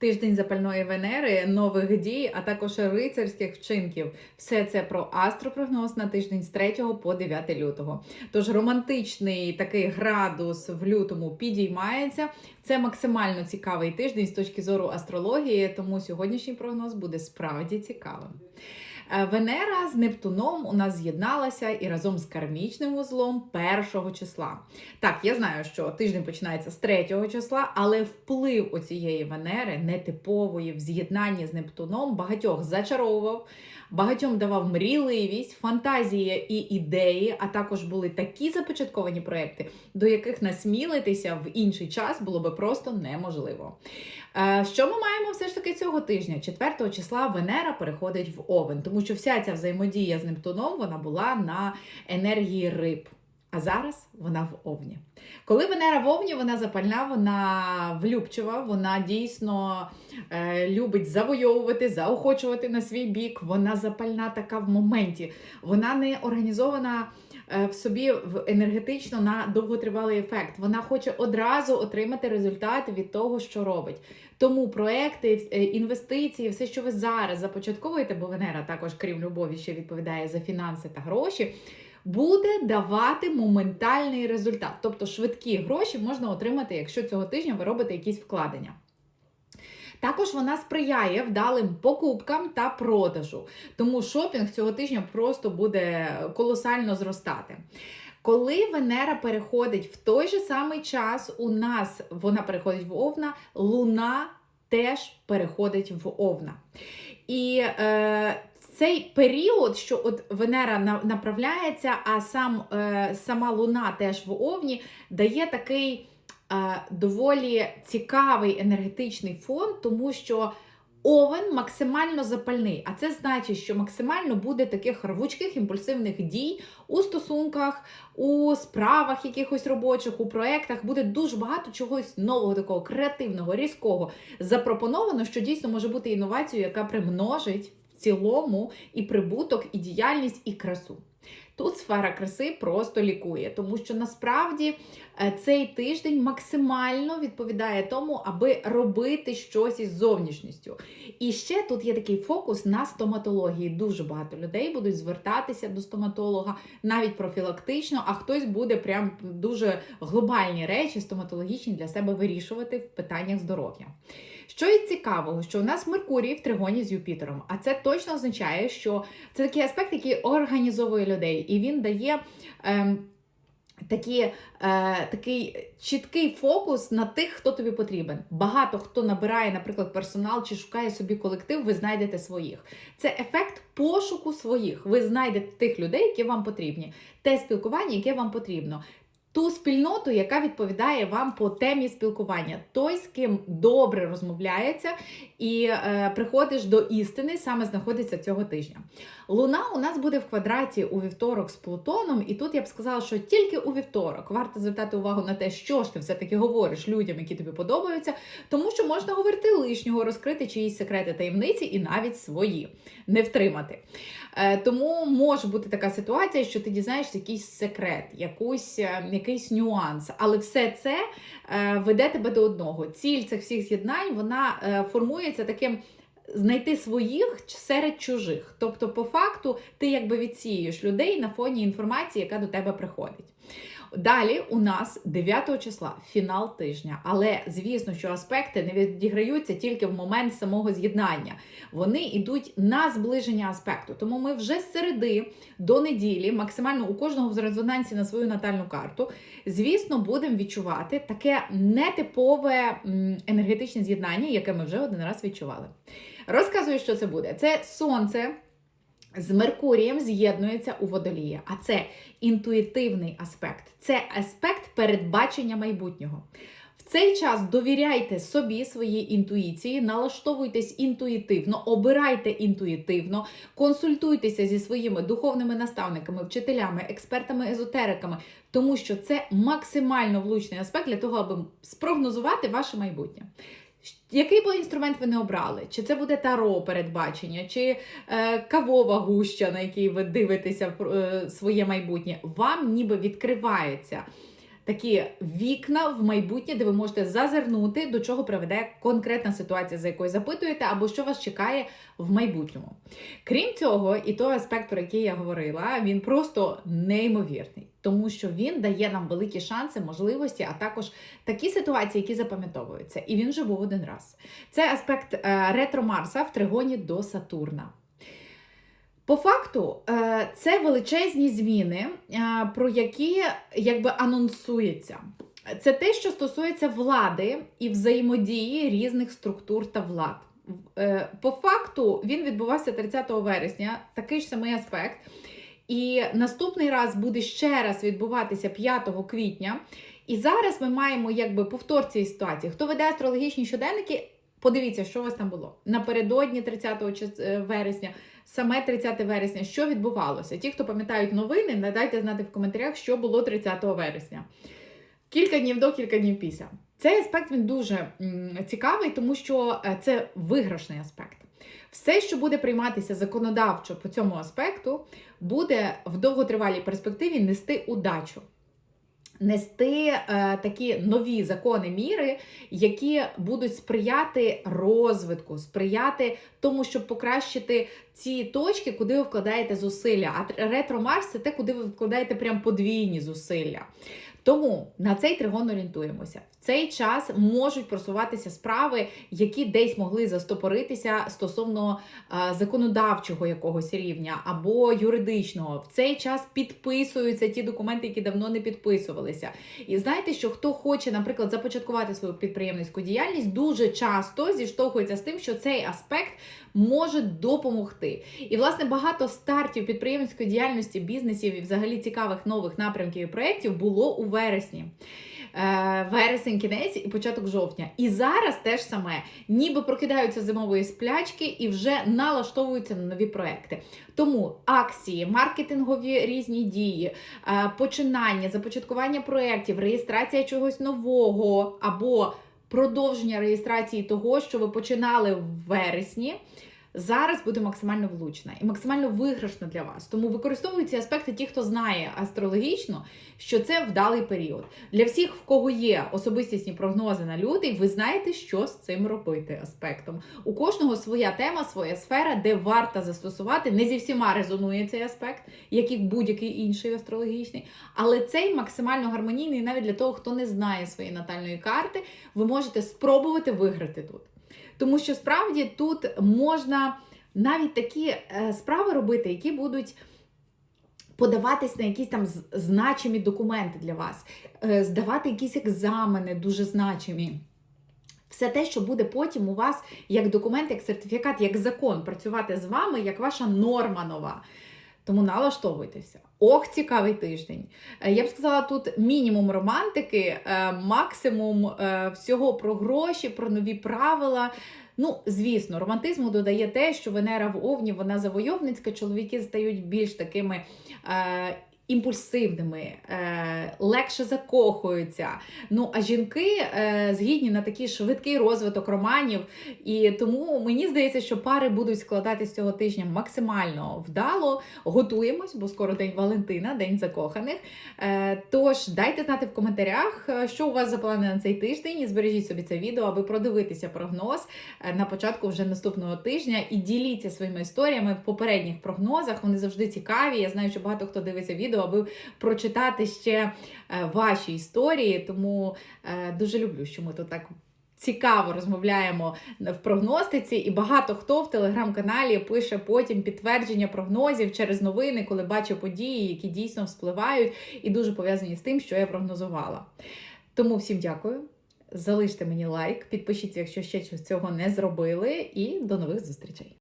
Тиждень запальної Венери, нових дій, а також рицарських вчинків. Все це про астропрогноз на тиждень з 3 по 9 лютого. Тож романтичний такий градус в лютому підіймається. Це максимально цікавий тиждень з точки зору астрології, тому сьогоднішній прогноз буде справді цікавим. Е, Венера з Нептуном у нас з'єдналася і разом з кармічним узлом першого числа. Так, я знаю, що тиждень починається з третього числа, але вплив оцієї Венери нетипової в з'єднанні з Нептуном багатьох зачаровував, багатьом давав мрійливість, фантазії і ідеї, а також були такі започатковані проекти, до яких насмілитися в інший час було би просто неможливо. Е, Що ми маємо все ж таки цього тижня? 4 числа Венера переходить в Овен, тому що вся ця взаємодія з Нептуном вона була на енергії риб. А зараз вона в Овні. Коли Венера в Овні, вона запальна, вона влюбчива, вона дійсно е, любить завойовувати, заохочувати на свій бік. Вона запальна така в моменті. Вона не організована е, в собі в енергетично на довготривалий ефект. Вона хоче одразу отримати результат від того, що робить. Тому проекти, е, інвестиції, все, що ви зараз започатковуєте, бо Венера також, крім любові, ще відповідає за фінанси та гроші. Буде давати моментальний результат. Тобто швидкі гроші можна отримати, якщо цього тижня ви робите якісь вкладення. Також вона сприяє вдалим покупкам та продажу, тому шопінг цього тижня просто буде колосально зростати. Коли Венера переходить в той же самий час, у нас вона переходить в Овна, Луна теж переходить в Овна. І е, цей період, що от Венера направляється, а сам, е, сама Луна теж в Овні, дає такий е, доволі цікавий енергетичний фон, тому що Овен максимально запальний, а це значить, що максимально буде таких рвучких імпульсивних дій у стосунках, у справах якихось робочих, у проєктах. Буде дуже багато чогось нового, такого креативного, різкого запропоновано, що дійсно може бути інновацією, яка примножить цілому і прибуток, і діяльність, і красу. Тут сфера краси просто лікує, тому що насправді е, цей тиждень максимально відповідає тому, аби робити щось із зовнішністю. І ще тут є такий фокус на стоматології. Дуже багато людей будуть звертатися до стоматолога навіть профілактично, а хтось буде прям дуже глобальні речі стоматологічні для себе вирішувати в питаннях здоров'я. Що і цікавого, що у нас Меркурій в тригоні з Юпітером, а це точно означає, що це такий аспект, який організовує людей, і він дає. Ем, Такі, е, такий чіткий фокус на тих, хто тобі потрібен. Багато хто набирає, наприклад, персонал чи шукає собі колектив, ви знайдете своїх. Це ефект пошуку своїх. Ви знайдете тих людей, які вам потрібні, те спілкування, яке вам потрібно. Ту спільноту, яка відповідає вам по темі спілкування, той, з ким добре розмовляється і е, приходиш до істини, саме знаходиться цього тижня. Луна у нас буде в квадраті у вівторок з Плутоном, і тут я б сказала, що тільки у вівторок варто звертати увагу на те, що ж ти все-таки говориш людям, які тобі подобаються, тому що можна говорити лишнього, розкрити чиїсь секрети таємниці і навіть свої, не втримати. Е, Тому може бути така ситуація, що ти дізнаєшся якийсь секрет, якусь, е, якийсь нюанс, але все це е, веде тебе до одного. Ціль цих всіх з'єднань вона формується таким. Знайти своїх серед чужих. Тобто, по факту, ти якби відсіюєш людей на фоні інформації, яка до тебе приходить. Далі у нас 9 числа фінал тижня. Але звісно, що аспекти не відіграються тільки в момент самого з'єднання. Вони йдуть на зближення аспекту. Тому ми вже з середи до неділі, максимально у кожного в резонансі на свою натальну карту, звісно, будемо відчувати таке нетипове енергетичне з'єднання, яке ми вже один раз відчували. Розказую, що це буде. Це сонце. З Меркурієм з'єднується у водолії, а це інтуїтивний аспект, це аспект передбачення майбутнього. В цей час довіряйте собі, своїй інтуїції, налаштовуйтесь інтуїтивно, обирайте інтуїтивно, консультуйтеся зі своїми духовними наставниками, вчителями, експертами, езотериками, тому що це максимально влучний аспект для того, аби спрогнозувати ваше майбутнє. Який би інструмент ви не обрали? Чи це буде таро передбачення, чи е, кавова гуща, на якій ви дивитеся е, своє майбутнє, вам ніби відкривається такі вікна в майбутнє, де ви можете зазирнути, до чого приведе конкретна ситуація, за якою запитуєте, або що вас чекає в майбутньому. Крім цього, і той аспект, про який я говорила, він просто неймовірний, тому що він дає нам великі шанси, можливості, а також такі ситуації, які запам'ятовуються. І він вже був один раз. Це аспект е, ретро Марса в тригоні до Сатурна. По факту, е, це величезні зміни, е, про які якби анонсується. Це те, що стосується влади і взаємодії різних структур та влад. Е, По факту він відбувався 30 вересня, такий ж самий аспект. І наступний раз буде ще раз відбуватися 5 квітня. І зараз ми маємо якби повтор цієї ситуації. Хто веде астрологічні щоденники, подивіться, що у вас там було напередодні 30 чис- е, вересня, саме 30 вересня, що відбувалося. Ті, хто пам'ятають новини, надайте знати в коментарях, що було 30 вересня. Кілька днів до, кілька днів після. Цей аспект він дуже цікавий, тому що е, це виграшний аспект. Все, що буде прийматися законодавчо по цьому аспекту, буде в довготривалій перспективі нести удачу. Нести е, такі нові закони міри, які будуть сприяти розвитку, сприяти тому, щоб покращити ці точки, куди ви вкладаєте зусилля. А ретро Марс це те, куди ви вкладаєте прям подвійні зусилля. Тому на цей тригон орієнтуємося. В цей час можуть просуватися справи, які десь могли застопоритися стосовно е, законодавчого якогось рівня або юридичного. В цей час підписуються ті документи, які давно не підписувалися. І знаєте, що хто хоче, наприклад, започаткувати свою підприємницьку діяльність, дуже часто зіштовхується з тим, що цей аспект може допомогти. І, власне, багато стартів підприємницької діяльності, бізнесів і взагалі цікавих нових напрямків і проєктів було у вересні. Е, Вересень, кінець і початок жовтня. І зараз теж саме, ніби прокидаються зимової сплячки і вже налаштовуються на нові проекти. Тому акції, маркетингові різні дії, е, починання, започаткування проєктів, реєстрація чогось нового або продовження реєстрації того, що ви починали в вересні. Зараз буде максимально влучна і максимально виграшна для вас. Тому використовують ці аспекти ті, хто знає астрологічно, що це вдалий період. Для всіх, в кого є особистісні прогнози на лютий, ви знаєте, що з цим робити аспектом. У кожного своя тема, своя сфера, де варто застосувати. Не зі всіма резонує цей аспект, як і будь-який інший астрологічний. Але цей максимально гармонійний навіть для того, хто не знає своєї натальної карти, ви можете спробувати виграти тут. Тому що справді тут можна навіть такі е, справи робити, які будуть подаватись на якісь там значимі документи для вас, е, здавати якісь екзамени дуже значимі. Все те, що буде потім у вас як документ, як сертифікат, як закон працювати з вами, як ваша норма нова. Тому налаштовуйтеся. Ох, цікавий тиждень. Е, Я б сказала, тут мінімум романтики, е, максимум е, всього про гроші, про нові правила. Ну, звісно, романтизму додає те, що Венера в Овні, вона завойовницька, чоловіки стають більш такими. Імпульсивними, е, легше закохуються. Ну а жінки е, згідні на такий швидкий розвиток романів. І тому мені здається, що пари будуть складатись цього тижня максимально вдало. Готуємось, бо скоро день Валентина, день закоханих. Е, тож дайте знати в коментарях, що у вас за плани на цей тиждень. І збережіть собі це відео, аби продивитися прогноз на початку вже наступного тижня. І діліться своїми історіями в попередніх прогнозах. Вони завжди цікаві. Я знаю, що багато хто дивиться відео, аби прочитати ще е, ваші історії. Тому е, дуже люблю, що ми тут так. Цікаво розмовляємо в прогностиці, і багато хто в телеграм-каналі пише потім підтвердження прогнозів через новини, коли бачить події, які дійсно вспливають, і дуже пов'язані з тим, що я прогнозувала. Тому всім дякую. Залиште мені лайк, підпишіться, якщо ще цього не зробили, і до нових зустрічей.